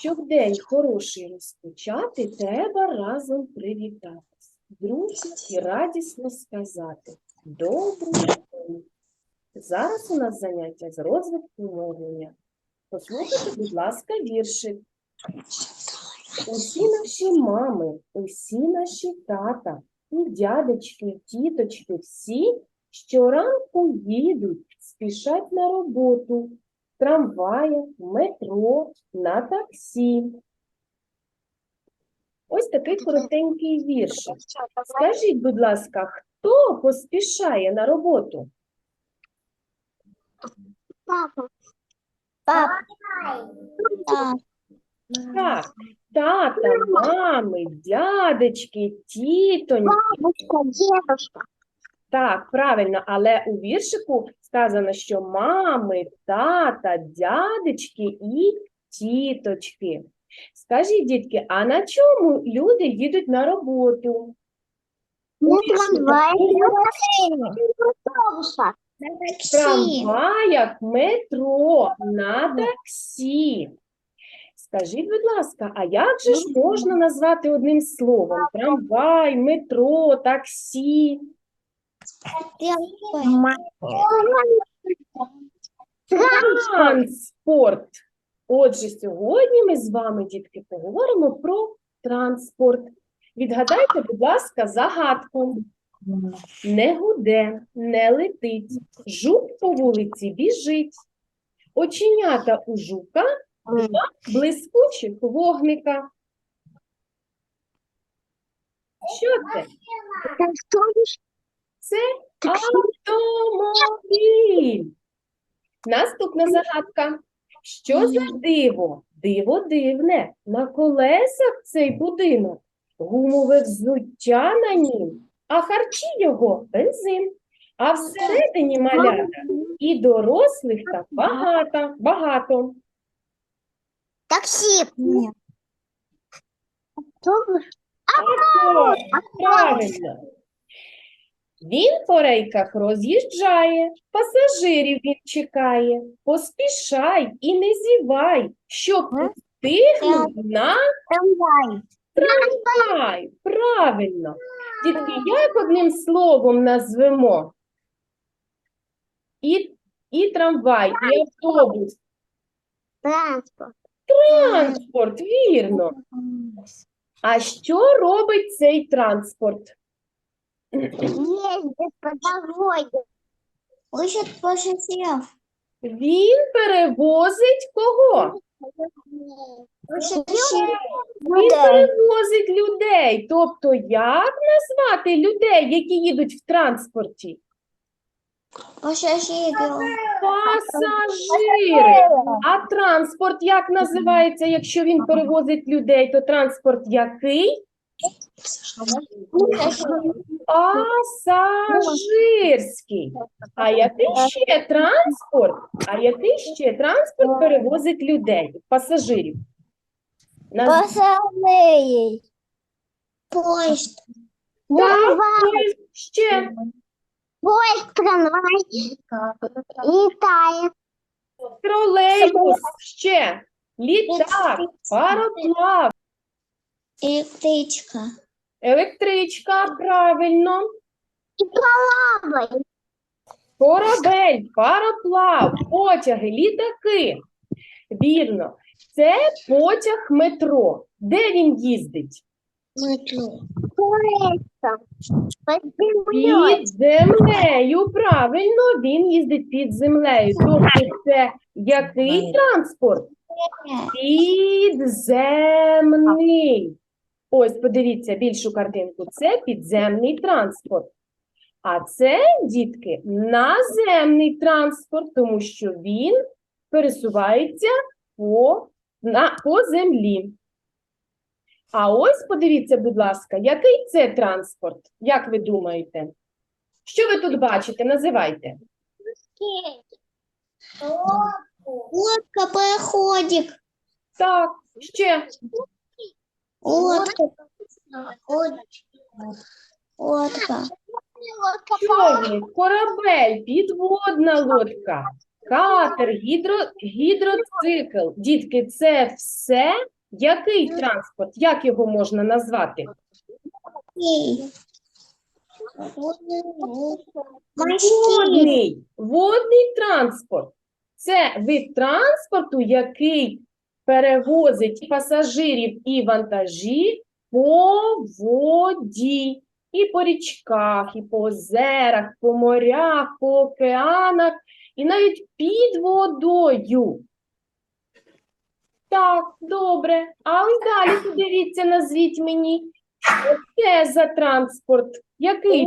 Щоб день хороший розпочати, треба разом привітатись, друзі і радісно сказати Добрий день. Зараз у нас заняття з розвитку мовлення. Послухайте, будь ласка, віршик. Усі наші мами, усі наші тата, і дядечки, і тіточки, всі щоранку їдуть, спішать на роботу, в метро, на таксі. Ось такий коротенький віршик. Скажіть, будь ласка, хто поспішає на роботу? Папа. Папа. Так, тата, мами, дядечки, тітоньки. Бабушка, дедушка. Так, правильно, але у віршику сказано, що мами, тата, дядечки і тіточки. Скажіть, дітки, а на чому люди їдуть на роботу? На Віршик. на трамваях, метро, на таксі. Скажіть, будь ласка, а як же ж можна назвати одним словом? Трамвай, метро, таксі? Транспорт. Отже, сьогодні ми з вами, дітки, поговоримо про транспорт. Відгадайте, будь ласка, загадку. Не гуде, не летить, жук по вулиці біжить. Оченята у жука, два блискучих вогника. Що це? Це автомобіль. Наступна загадка. Що за диво? Диво дивне. На колесах цей будинок, гумове взуття на нім, а харчі його бензин. А всередині малята і дорослих так багато, багато. Такси. Нет. Автобус. Авто, правильно. Він по рейках роз'їжджає, пасажирів він чекає. Поспішай і не зівай, щоб Ага. встигнути на Трамвай. трамвай. Правильно. Дітки, як одним словом назвемо? І, і трамвай, і автобус. Транспорт. Транспорт, вірно. А що робить цей транспорт? Ездит по дороге. Учат пассажиров. Він перевозить кого? Він перевозить людей. Тобто, як назвати людей, які їдуть в транспорті? Пассажиров. Пасажири. А транспорт як називається, якщо він перевозить людей, то транспорт який? Пасажирський. А який ще транспорт? А який ще транспорт перевозить людей, пасажирів? Наз- Пассажиры. Поезд. Так, ще Поезд, трамвай. Летает. тролейбус, ще літак, пароплав, Электричка. Електричка, правильно, И корабль. корабель, пароплав, потяги, літаки. Вірно, це потяг метро. Де він їздить? Метро. Під землею. Правильно, він їздить під землею. Тобто це який транспорт? Підземний. Ось, подивіться більшу картинку. Це підземний транспорт. А це, дітки, наземний транспорт, тому що він пересувається по, на, по землі. А ось подивіться, будь ласка, який це транспорт? Як ви думаєте? Що ви тут бачите? Називайте. Лодка, пароходик. Так, ще. Лодка. Лодка. Човник, корабель, підводна лодка. катер, гідро, гідроцикл. Дітки, це все який транспорт? Як його можна назвати? Водний, водний транспорт. Це вид транспорту, який перевозить пасажирів і вантажі по воді. І по річках, і по озерах, по морях, по океанах, і навіть під водою. Так, добре. А ось далі подивіться, назвіть мені, що це за транспорт? Який?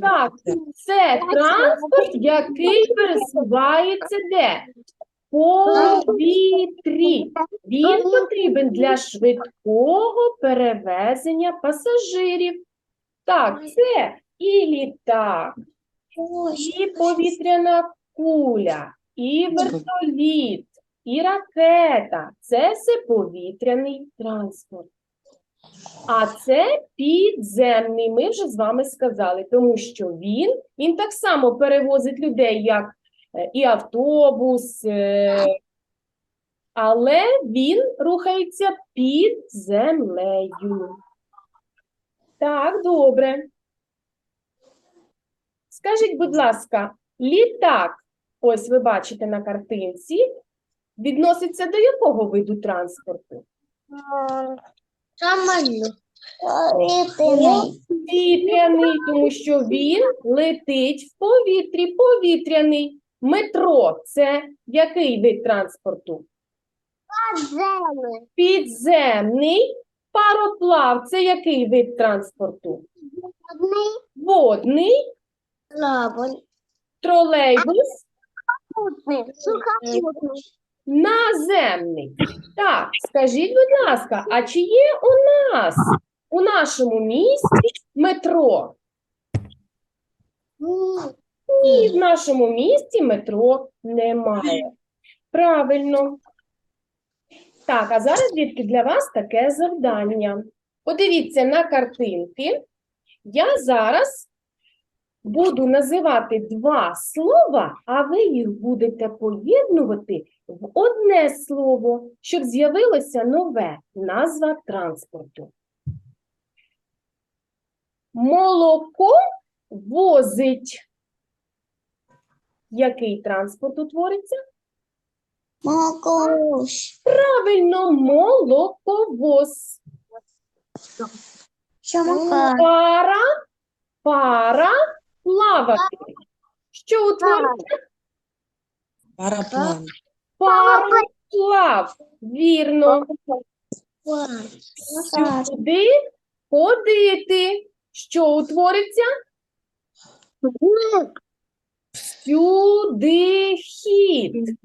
Так, це транспорт, який пересувається де? В Повітрі. Він потрібен для швидкого перевезення пасажирів. Так, це і літак, і повітряна куля, і вертоліт, і ракета. Це все повітряний транспорт. А це підземний, ми вже з вами сказали, тому що він, він так само перевозить людей, як е, і автобус, е, але він рухається під землею. Так, добре. Скажіть, будь ласка, літак, ось ви бачите на картинці, відноситься до якого виду транспорту? Самолет. Повітряний, тому що він летить в повітрі, повітряний. Метро це який вид транспорту? Подземный. Підземний. Пароплав це який вид транспорту? Водный. Водний, Корабль. тролейбус, Сухопутный. Наземний. Так, скажіть, будь ласка, а чи є у нас у нашому місті метро? Ні, в нашому місті метро немає. Правильно. Так, а зараз, дітки, для вас таке завдання. Подивіться на картинки. Я зараз буду називати два слова, а ви їх будете поєднувати в одне слово, щоб з'явилося нове назва транспорту. Молоко возить. Який транспорт утвориться? Молокош. Правильно, молоковоз. Пара, пара плавати. Що утвориться? Параплан. Пароплав. Вірно. Сюди ходити. Що утвориться? Сюди хід.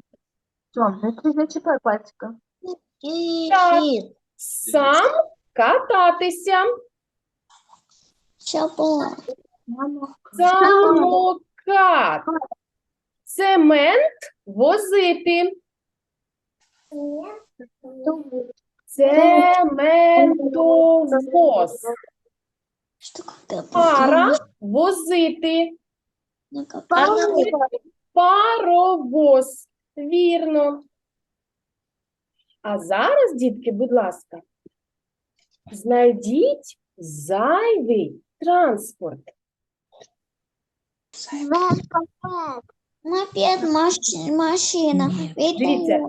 Ти зачіпай пальчика. Так. Сам кататися. Шаблон. Самокат. Цемент возити. Цементовоз. Пара возити. Паровоз. Вірно. А зараз, дітки, будь ласка, знайдіть зайвий транспорт. Мопед, маш- машина. Дивіться,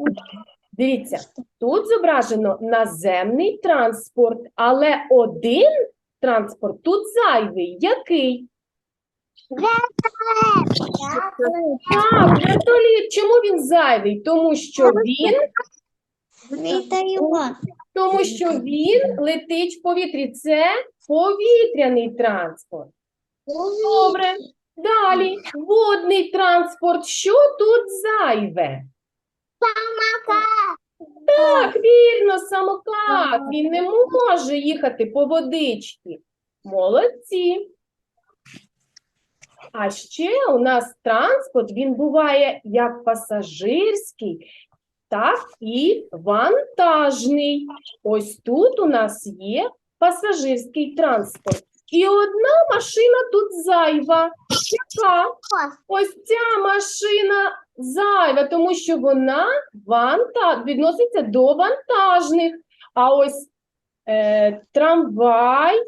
дивіться, тут зображено наземний транспорт, але один транспорт тут зайвий. Який? Так, вертоліт. Чому він зайвий? Тому що він, тому що він летить в повітрі. Це повітряний транспорт. Добре. Далі. Водний транспорт. Що тут зайве? Так, вірно, самокат. Він не може їхати по водичці. Молодці. А ще у нас транспорт, він буває як пасажирський, так і вантажний. Ось тут у нас є пасажирський транспорт. І одна машина тут зайва. Яка? Ось ця машина зайва, тому що вона ванта... відноситься до вантажних. А ось е, трамвай,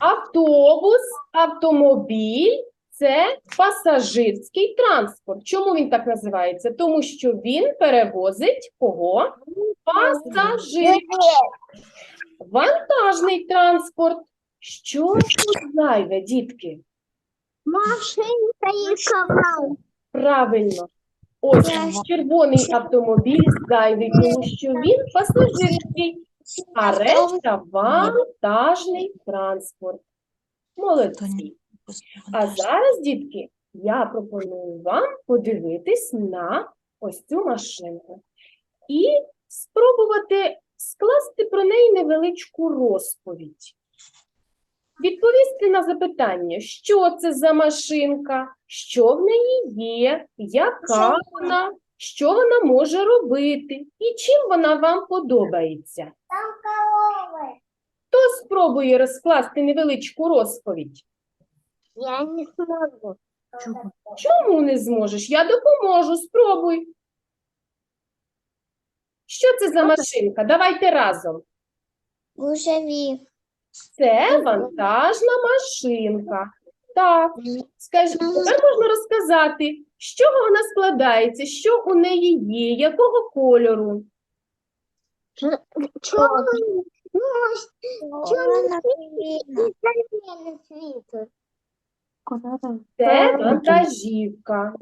автобус, автомобіль це пасажирський транспорт. Чому він так називається? Тому що він перевозить кого? Пасажирів. Вантажний транспорт. Що тут зайве, дітки? Машинка і кавал. Правильно. Ось червоний автомобіль зайвий, тому що він пасажирський, а решта вантажний транспорт. Молодці. А зараз, дітки, я пропоную вам подивитись на ось цю машинку і спробувати скласти про неї невеличку розповідь. Відповісти на запитання, що це за машинка, що в неї є, яка вона, що вона може робити і чим вона вам подобається. Хто спробує розкласти невеличку розповідь? Я не зможу. Чому не зможеш? Я допоможу, спробуй. Що це за машинка? Давайте разом. Гужеві. Це вантажна машинка. Так, скажи, тепер можна розказати, з чого вона складається, що у неї є, якого кольору. Чорний. Чорний світ. Це вантажівка.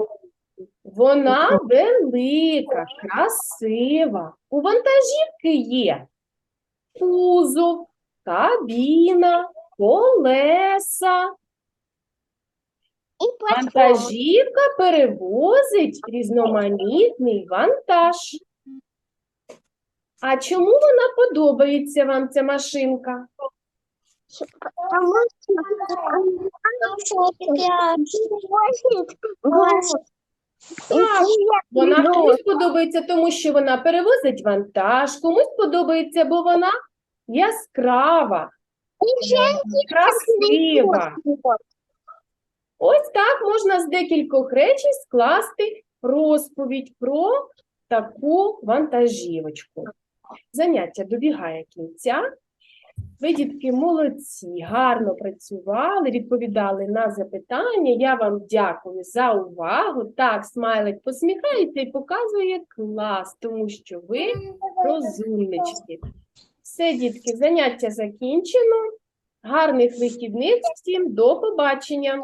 Вона велика, красива. У вантажівки є кузов, кабіна, колеса. І. Вантажівка перевозить різноманітний вантаж. А чому вона подобається вам ця машинка? Тому що вона возить. Так, Вона комусь подобається, тому що вона перевозить вантаж, комусь подобається, бо вона яскрава, красива. Ось так можна з декількох речей скласти розповідь про таку вантажівочку. Заняття добігає кінця. Ви, дітки, молодці, гарно працювали, відповідали на запитання. Я вам дякую за увагу. Так, смайлик посміхається і показує клас, тому що ви розумнички. Все, дітки, заняття закінчено. Гарних вихідних всім, до побачення.